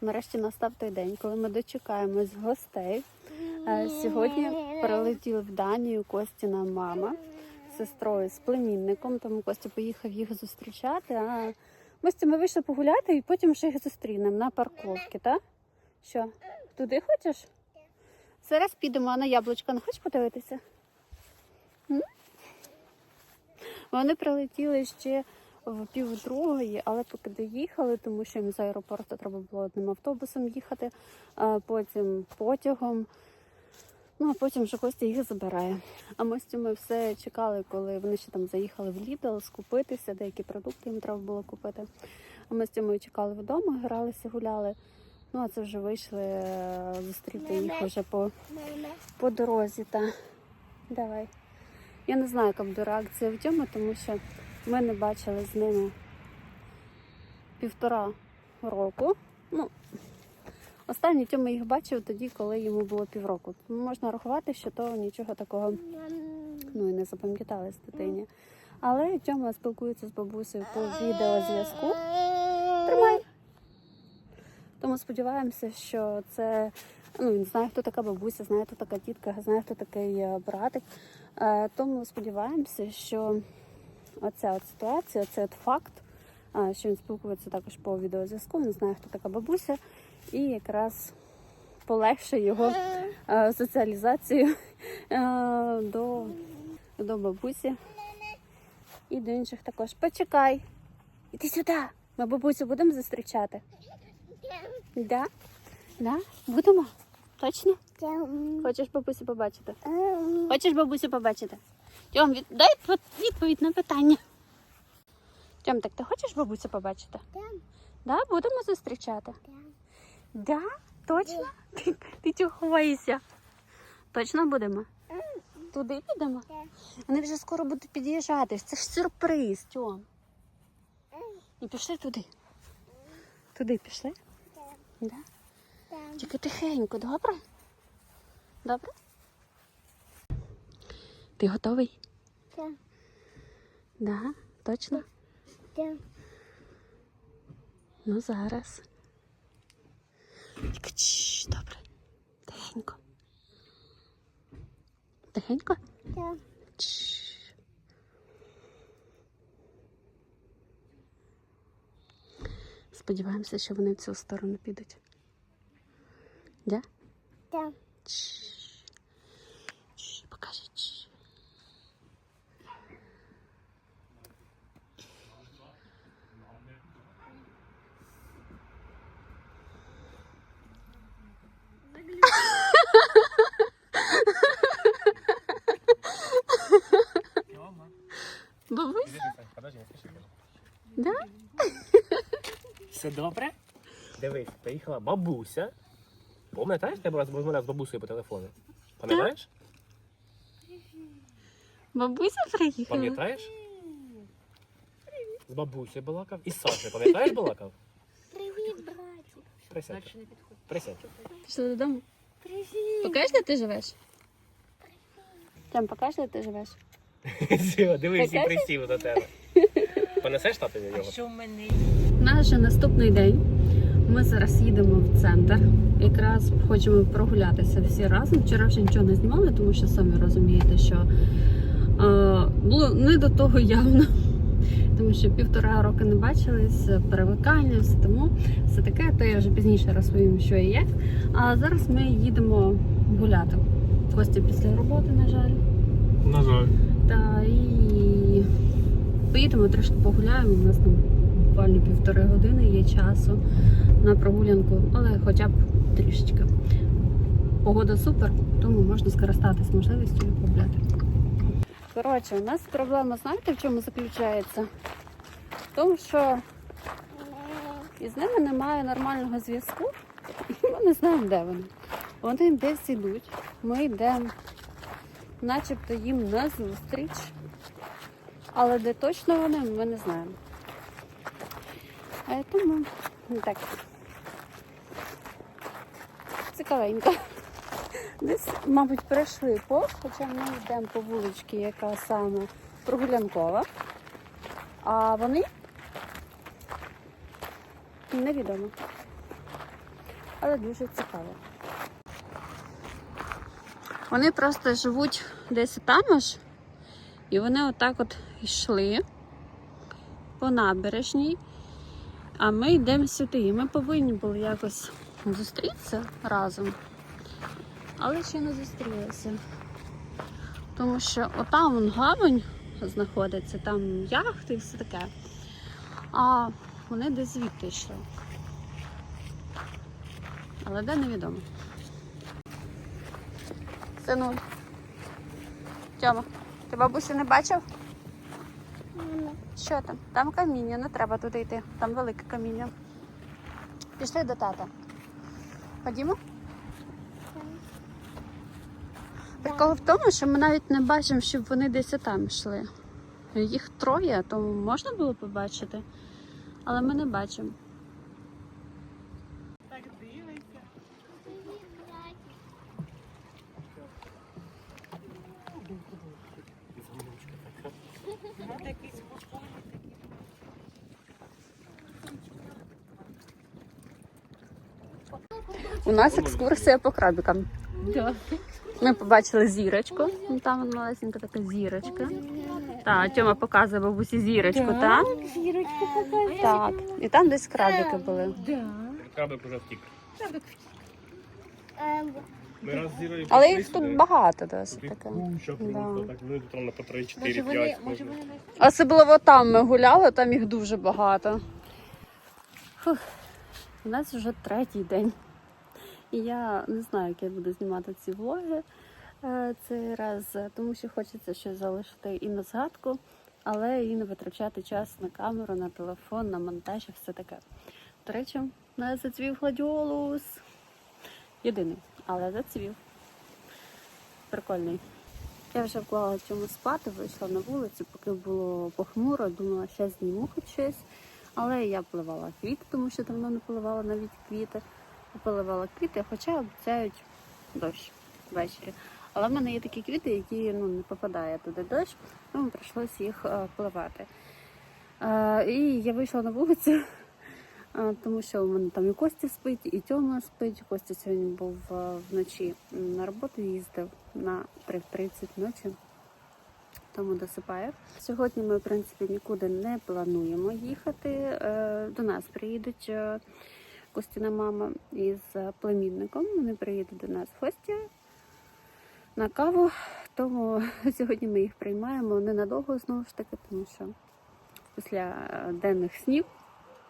нарешті настав той день, коли ми дочекаємось гостей. Е, Сьогодні прилетіли в Данію Костіна мама з сестрою з племінником, тому Костя поїхав їх зустрічати. А ми з цими вийшли погуляти і потім ще їх зустрінемо на парковці, так? Що, туди хочеш? Зараз підемо на яблучко. Не хочеш подивитися? М? Вони прилетіли ще в пів другої, але поки доїхали, тому що їм з аеропорту треба було одним автобусом їхати, а потім потягом. Ну, а потім вже Костя їх забирає. А ми з цими все чекали, коли вони ще там заїхали в Lidl скупитися, деякі продукти їм треба було купити. А ми з цими чекали вдома, гралися, гуляли. Ну, а це вже вийшли е, зустріти їх вже по, по дорозі. Та. Давай. Я не знаю, яка буде реакція в цьому, тому що ми не бачили з ними півтора року. Ну, останній Тьома їх бачив тоді, коли йому було півроку. Можна рахувати, що то нічого такого ну, і не запам'яталось дитині. Але Тьома спілкується з бабусею по відеозв'язку. Тримай. Тому сподіваємося, що це. Ну, він знає, хто така бабуся, знає, хто така тітка, знає, хто такий е, братик. Е, Тому сподіваємося, що оця от ситуація, цей от факт, що він спілкується також по відеозв'язку, він знає, хто така бабуся, і якраз полегшує його соціалізацію до, до бабусі і до інших також. Почекай, іди сюди. Ми бабусю будемо зустрічати. Да? Да? Будемо? Точно? Хочеш бабусю побачити? Хочеш бабусю побачити? Тьом, від... дай відповідь на питання. Тьом, так ти хочеш бабусю побачити? Да, будемо зустрічати? Да? Точно? Ти, ти чого? Точно будемо? Туди підемо? Вони вже скоро будуть під'їжджати. Це ж сюрприз, Тьом. І пішли туди. Туди пішли? Да? Тільки тихенько, добре? Добре? Ти готовий? Да, точно? Ну зараз. Добре. Тихенько. Тихенько? Чш. Сподіваємося, що вони в цю сторону підуть. Да? Чш. Все добре? Дивись, приїхала бабуся. Пам'ятаєш, тебе раз розмовляв з бабусею по телефону? Пам'ятаєш? Бабуся приїхала? Пам'ятаєш? З бабусею балакав. І з Сашею, пам'ятаєш балакав? Привіт, братик. Присядь. Присядь. Пішли додому. Привіт. Покажеш, де ти живеш? Тям, покажеш, де ти живеш? Дивись, і Покажеш? присів до тебе. Понесеш татові його? Що в мене Наш же наступний день. Ми зараз їдемо в центр. Якраз хочемо прогулятися всі разом. Вчора вже нічого не знімали, тому що самі розумієте, що е, було не до того явно. Тому що півтора роки не бачились, перевикання, все тому все таке, то я вже пізніше розповім, що і як. А зараз ми їдемо гуляти. Костя після роботи, на жаль. На жаль. Та і поїдемо трошки погуляємо. У нас там буквально півтори години є часу на прогулянку, але хоча б трішечки. Погода супер, тому можна скористатись можливістю і погуляти. Коротше, у нас проблема, знаєте, в чому заключається? В тому, що із ними немає нормального зв'язку, і ми не знаємо, де вони. Вони десь йдуть, ми йдемо начебто їм на зустріч. Але де точно вони, ми не знаємо. А тому так. Цікавенько. Десь, мабуть, пройшли повз, хоча ми йдемо по вуличці, яка саме прогулянкова. А вони невідомо. але дуже цікаво. Вони просто живуть десь там аж, і вони отак от йшли по набережній, а ми йдемо сюди. Ми повинні були якось зустрітися разом, але ще не зустрілися. Тому що отам вон гавань знаходиться, там яхти і все таке. А вони десь звідти йшли. Але де невідомо. Сину. Тьома, ти бабусю не бачив? Що там? Там каміння, не треба туди йти. Там велике каміння. Пішли до тата. Ходімо? Прикол в тому, що ми навіть не бачимо, щоб вони десь там йшли. Їх троє, тому можна було побачити, але ми не бачимо. У нас екскурсія по крабікам. Ми побачили зірочку. Ну, Там малесенька така зірочка. Так, Тьома показує бабусі зірочку, так? Зірочку покажи. Так. І там десь крабики були. Крабик уже втік. Ми раз Зірою Але їх тут багато досить таке. Да. просто, так вони тут там по 3-4-5. Особливо там ми гуляли, там їх дуже багато. Фух. У нас вже третій день. І я не знаю, як я буду знімати ці влоги е, цей раз, тому що хочеться щось залишити і на згадку, але і не витрачати час на камеру, на телефон, на монтаж і все таке. До речі, нас зацвів гладіолус. Єдиний, але зацвів. Прикольний. Я вже вклала чому спати, вийшла на вулицю, поки було похмуро, думала, ще зніму хоч щось. Але я поливала квіти, тому що давно не поливала навіть квіти. Поливала квіти, хоча обіцяють дощ ввечері. Але в мене є такі квіти, які ну, не попадає туди дощ, тому прийшлося їх е, поливати. Е, і я вийшла на вулицю, е, тому що у мене там і Костя спить, і Тьома спить. Костя сьогодні був вночі на роботу, їздив на 3.30 ночі, тому досипає. Сьогодні ми, в принципі, нікуди не плануємо їхати. Е, До нас приїдуть е, Костіна мама із племінником. Вони приїдуть до нас в гості на каву. Тому сьогодні ми їх приймаємо ненадовго знову ж таки, тому що після денних снів,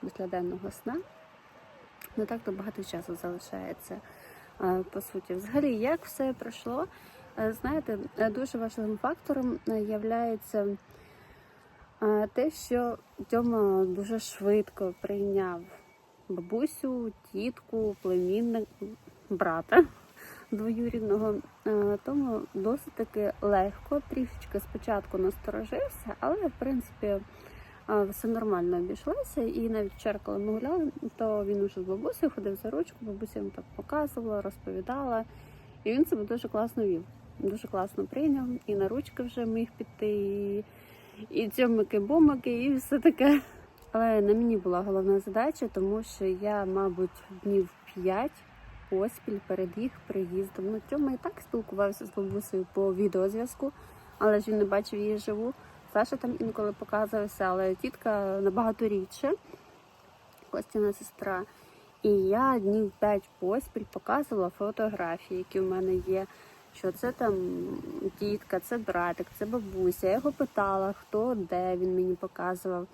після денного сна не так то багато часу залишається. е, По суті, взагалі, як все пройшло, знаєте, е, дуже важливим фактором є те, що Тьома дуже швидко прийняв бабусю, тітку, племінник, брата двоюрідного. Е, Тому досить таки легко, трішечки спочатку насторожився, але в принципі е, все нормально обійшлося. І навіть вчора, коли ми гуляли, то він уже з бабусею ходив за ручку, бабуся йому так показувала, розповідала. І він себе дуже класно вів. Дуже класно прийняв. І на ручки вже міг піти, і, і цьомики-бомики, і все таке. Але на мені була головна задача, тому що я, мабуть, днів 5 поспіль перед їх приїздом. Ну, Тьома і так спілкувався з бабусею по відеозв'язку, але ж він не бачив її живу. Саша там інколи показувався, але тітка набагато рідше, Костяна сестра. І я днів 5 поспіль показувала фотографії, які в мене є. Що це там тітка, це братик, це бабуся. Я його питала, хто де він мені показував.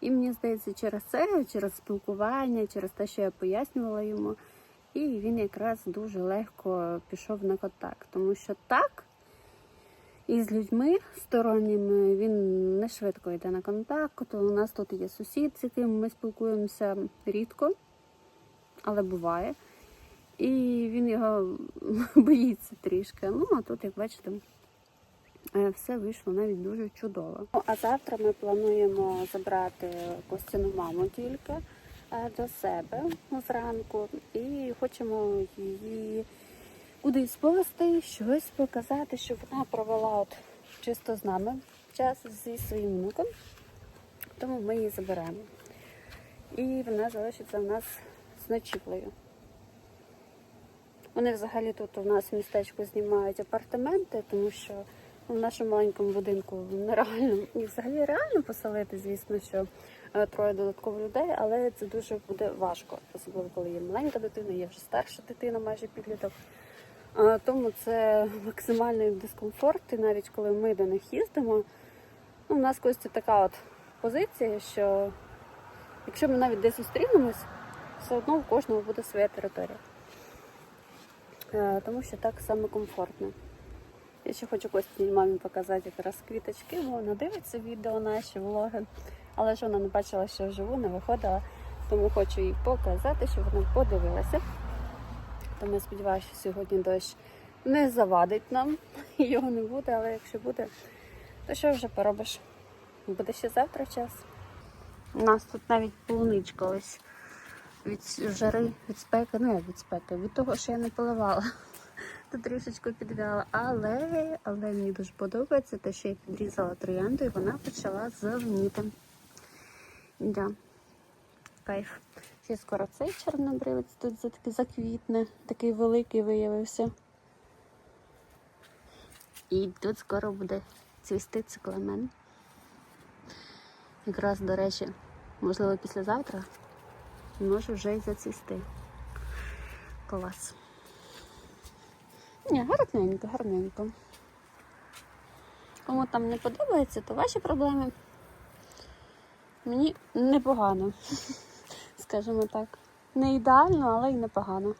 І мені здається, через це, через спілкування, через те, що я пояснювала йому, і він якраз дуже легко пішов на контакт. Тому що так, і з людьми сторонніми він не швидко йде на контакт. У нас тут є сусід, з яким ми спілкуємося рідко, але буває. І він його боїться трішки. Ну, а тут, як бачите, е, все вийшло навіть дуже чудово. Ну, А завтра ми плануємо забрати Костяну маму тільки е, до себе зранку і хочемо її кудись повести, щось показати, щоб вона провела от чисто з нами час зі своїм внуком. Тому ми її заберемо. І вона залишиться в нас з ночівлею. Вони взагалі тут у нас в містечку знімають апартаменти, тому що в нашому маленькому будинку нереально і взагалі реально поселити, звісно, що е, троє додаткових людей, але це дуже буде важко, особливо коли є маленька дитина, є вже старша дитина, майже підліток. Тому це максимальний дискомфорт, і навіть коли ми до них їздимо, ну, у нас Костя така от позиція, що якщо ми навіть десь зустрінемось, все одно у кожного буде своя територія. Е, Тому що так саме комфортно. Я ще хочу Костій мамі показати якраз квіточки, бо вона дивиться відео наші влоги, але ж вона не бачила, що вживу, не виходила, тому хочу їй показати, щоб вона подивилася. Тому я сподіваюся, що сьогодні дощ не завадить нам, його не буде, але якщо буде, то що вже поробиш? Буде ще завтра час. У нас тут навіть полуничка ось від жари, від спеки, ну як від спеки, від того, що я не поливала. То трішечки підвяла. Але, але мені дуже подобається те, що я підрізала троянду і вона почала зеленіти. Да. Кайф. Ще скоро цей чорнобривець тут заквітне, такий великий виявився. І тут скоро буде цвісти цикламен. Якраз, до речі, можливо, післязавтра може вже й зацвісти. Клас. Ні, гарненько, гарненько. Кому там не подобається, то ваші проблеми. Мені непогано, скажімо так. Не ідеально, але й непогано.